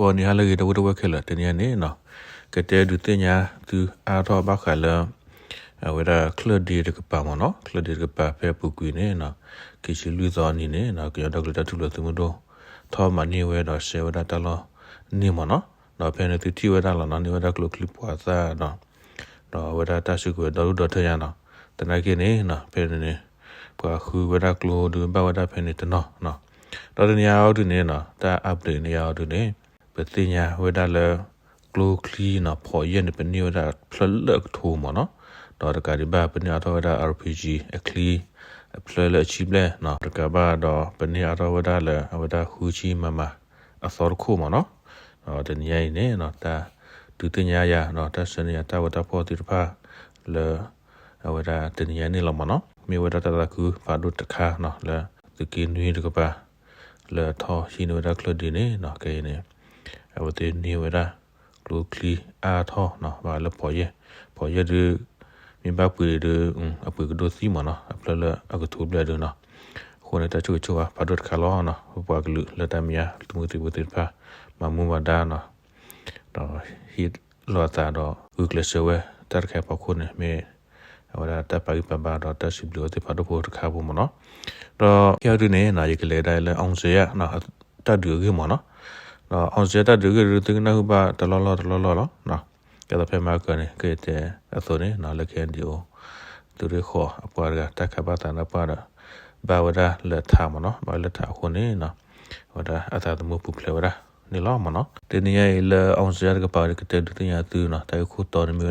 ဘောနေဟာလေတဝတဝခဲလာတနေနေနော်ကတဲ့ဒုတင်ညာသူအားတော့ဘခလာဝရကလဒီရကပါမနော်ကလဒီရကပါဖေပူကွေနေနော်ကိရှိလူသောနေနေနော်ကြောက်တော့တူလို့သူမတို့ထောမနေဝဲတော့ရှေဝဒတလောနေမနော်နော်ဖဲနေသူတီဝဲတာလောနော်နေဝဲတာကလကလပွားစားနော်တော့ဝဒတာရှိကိုတော့တော့ထရနော်တနကိနေနော်ဖဲနေပွားခူဝဒကလိုဒူဘဝဒဖဲနေတနော်နော်တော့တနေရာအောက်တူနေနော်တာ update နေရာအောက်တူနေ ပတိညာဝဒလကလိုကလီနော်ပေါ်ရင်ပနေဝဒဖလလက်ထိုးမနော်တော့တကဒီဘာပနေတော့ဝဒ RPG အကလီဖလလက်ချိဘလဲနော်တကဘာတော့ပနေတော့ဝဒလဝဒဟူချီမမအစောခုမနော်တော့တနေရာနေနော်တာဒုတိယရနော်တဆနေတဝတပေါ်တိဖာလေဝဒတနေရာနေလမနော်မြေဝဒတတကူဖာဒုတခါနော်လေတကင်းနွေတကပါလေထောရှိနဝဒကလဒီနေနော်ကဲနေ အဝတေနေဝဒကလူကလီအာထောနော်ဘာလပေါ်ရပေါ်ရဒီမြဘပွေဒီအပွေကဒိုစီမနော်အပလလအကတူဘလဒနော်ခုနတချူချူဖာဒုတခါလောနော်ဘွားကလူလတမီယာတမှုတိဘတိဖာမမူဝဒါနော်တော့ဟီလောတာတော့ဥကလရှဝဲတရခဲပခုနေမေဝရတပါိပဘာတော့တရှိဘလို့တိဖတ်ဖို့တခါဘူးမနော်တော့ကျော်ဒီနေနာရီကလေးတိုင်းလဲအောင်စရနော်တတ်တူကြီးမနော်တော့ အောင်စရတတ်တူကြီးရတဲ့နောက်ပါတလောလောတလောလောနော်ကဲတော့ဖဲမှာကနေကဲတဲ့အစိုးနေနော်လက်ခဲဒီကိုသူရခေါ်အပွားကတခါပါတနာပါတော့ဘာဝရလက်ထားမနော်ဘာလက်ထားခုနေနော်ဝဒအသာတမှုပုပလေဝရနေလောမနော်တနည်းလေအောင်စရကပါကတဲ့တူညာသူနော်တိုင်ခုတော်နေမရ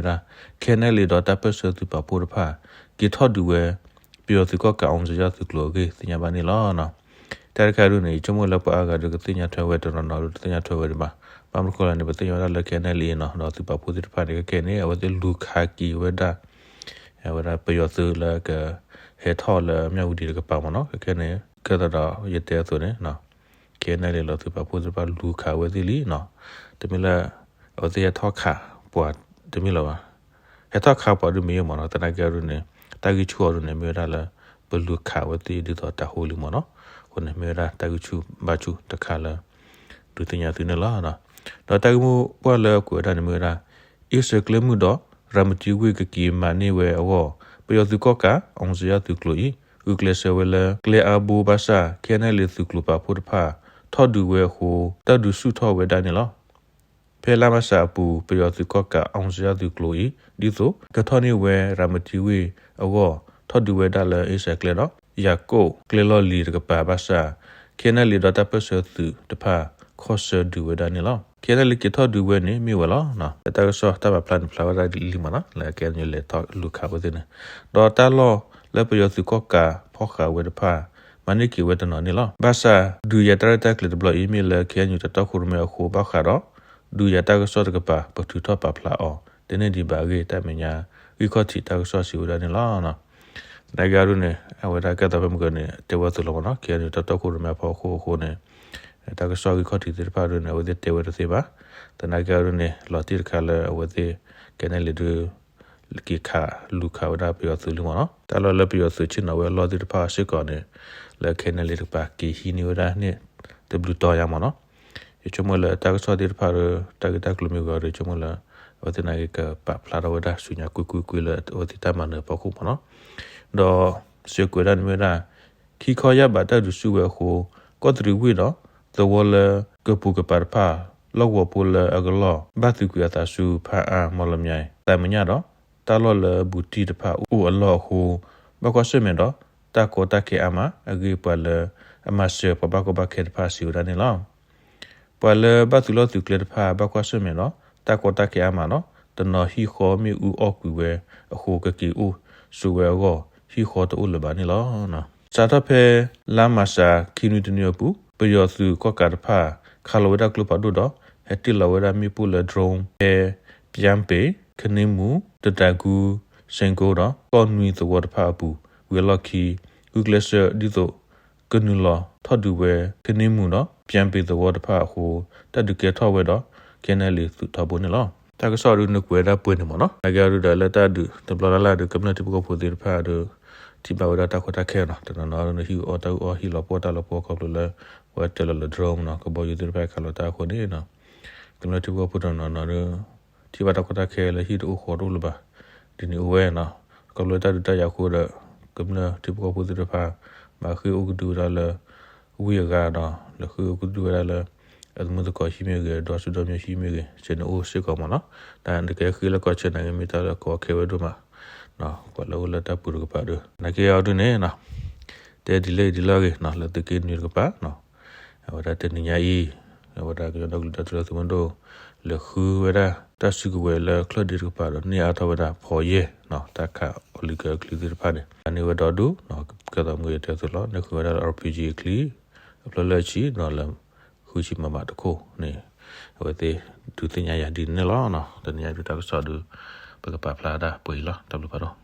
ခဲနေလေတော့တပ်ပစသူပါပူရဖာကီထော့ဒူဝဲပြီးတော့သူကကအောင်စရသူကလောကေတညာပါနေလောနော် တဲခါရုနေချမလပအာကဒကတညာထွဲဝဲတော်နော်တညာထွဲဝဲဒီမှာပမခေါ်နေပတညာရလက်ခဲနေလေနော်တော့သူပါပူတိဖာနေခဲနေအဝတ်လူခါကီဝဲတာအဝရပယောသူလကဟေထော်လမြောက်ဒီကပါမနော်ခဲနေကဲတော့ရတဲ့ဆိုနေနော်ကဲနေလေလို့သူပါပူစပါလူခါဝဲစီလီနော်တမီလာအဝစီရထောက်ခါပွားတမီလာဟေထောက်ခါပွားဒီမီယမနော်တနကဲရုနေတာဂီချူရနေမြေရလာဘလူခါဝတီဒီတော့တဟိုလီမနော် ခုနေမြေရတာဂီချူဘာချူတခါလာဒုတညာသူနေလာနော်တော့တကမှုပွားလဲကိုရနေမြေရအစ်စကလမှုတော့ရမတီဝေကကီမနေဝဲအဝပယောသူကောကအောင်စရသူကလိုဤဥကလဆဝဲလကလေအဘူဘာစာခဲနေလေသူကလိုပါဖို့တဖာထော့ဒူဝဲဟိုတတ်ဒူစုထော့ဝဲတိုင်းနော်ဖဲလာမစာပူပယောသူကောကအောင်စရသူကလိုဤဒီဆိုကထောနေဝဲရမတီဝေအဝထော့ဒူဝဲဒါလအစ်စကလေနော် ယာကိုကလေလောလီကပါဘာစာခဲနေလေဒတာပဆသူတဖာခေါ်ဆဒူဝဲတိုင်းနော်ခဲနေလေကထော့ဒူဝဲနေမြေဝလားနော်တတဆောတဘပလန်ဖလာဝရာဒီလီမနာလဲခဲနေလေတော့လူခါဝဒနေဒေါ်တာလောလဲပယောသူကောကဖောခါဝဲတဖာမနိကီဝတနော်နီလောဘာသာဒူရတရတက်လက်ဘလအီးမေးလခဲညူတတခုရမဲခုဘခါတော့ဒူရတကဆော့တကပါပထူတော့ပပလာအောတနေ့ဒီဘာကေတမညာဝီခေါတီတကဆော့စီဝဒနီလောနော် ဒါကြရုနေအဝဒကတော့မကနေတေဝသလောနော်ခဲညူတတခုရမဲဖောခုခုနေတကဆော့ဝီခေါတီတေပါရနေဝဒတေဝရစေပါတနာကြရုနေလော်တီခါလဝဒေကနေလေဒူလကခလူခါဝဒပြောသူလူမနော်တလောလပြောသူချင်နဝဲလော်တီတပါရှိကောနေလက်ခဲနေလေပါကီဟီနီဝဒနဲ့တဘလူတော်ရမနော်ရချမလတာကစောဒီဖာတာက တာကလူမျိုးကရချမလဝတနာကပပလာရဝဒဆုညာကွကွကွလဝတိတမနပခုမနော်တော့စေကွရန်မရာခီခေါ်ရပါတဒုစုဝဟိုကောတရီဝီနော်သဝလကပူကပါဖာလောက်ဝပူလအကလောဘတ်သူကတာစုဖာအာမလမြိုင်တမညာတော့တာလောလဘူတီတဖာဦးအလောဟိုဘကောဆွေမတော့တာကိုတာကေအမအဂေပလအမဆေပဘကဘခေဖာစီရနေလောပလဘတ်လောတုကလက်ဖာဘကွာဆွေမနော်တာ ကိုတာကေအမနော်တနော်ဟီခေါ်မီဦးအော့ကွေဝဲအခုကကီဦးဆူဝဲကိုဟီခေါ်တူလဘာနေလောနော်စာတဖဲလာမစာခီနူတနီယပူပယောစုကောကာဖာခါလောဝဒကလပဒုဒဟက်တီလောဝဒမီပူလဒရုံအဲပြန်ပေခနေမူတတကူစင်ကိုတော့ကောနွီသဝတ်ဖာပူဝေလကီဥကလဆဒီတိုကနူလာထဒူဝဲခနေမှုနော်ပြန်ပေသဘောတဖာဟိုတဒုကေထောဝဲတော့ ကဲနယ်လီသူထဘုန်နော်တကဆောရုနကွေဒါပွင့်မနော်အကြရူဒါလက်တဒူတဘလာလာဒူကမ္နတိပကောဖိုဒီဖာဒူတိဘဝဒတာခတာခဲနော်တနနော်နဟီအော်တောအော်ဟီလောပေါ်တာလောပေါ်ကောလလဝတ်တလလဒရုံနော်ကဘောယူဒီဖာခလတာခိုနေနော်ကလတိဘောပဒနော်နော်တိဘတာကတာခဲလေဟိတိုခေါ်လို့လပါဒီနေဝဲနော်ကလတာတရခုရကမ္လတိဘောပဒရဖာမာခိဥကဒူရလဝီဂါနော်လခိဥကဒူရလ အဒမဒကရှိမြေကဒေါ်ဆူဒမြရှိမြေကချေနိုရှိကောမနော်တာန်တကယ်ခိလကချေနိုင်မီတာကောခဲဝဒမနော်ကလောလတာပူရကပါဒနကေအော်ဒနေနော်တဲဒီလေဒီလာကေနော်လတကေနီကပါနော်ဝဒတဲ့ညကြီးဝဒကရတော့တတသမန်တို့လခုဝဒတဆုကဝဲလကလဒီကပါတော့နေအထဝဒဖော်ရဲနော်တခါအိုလီဂကလီဒီပါတယ်အနေဝဒဒူနော်ကတော့ငွေတဲ့ဆိုတော့နခုဝဒ RPG ကလီအပလလချီနော်လ ခုရှိမမတခုနေဝတဲ့ဒူတင်ညာရဒီနေလောနော်တနညာဒူတက်ဆောဒူပကပပလာဒါပွေလောတဘလပါတော့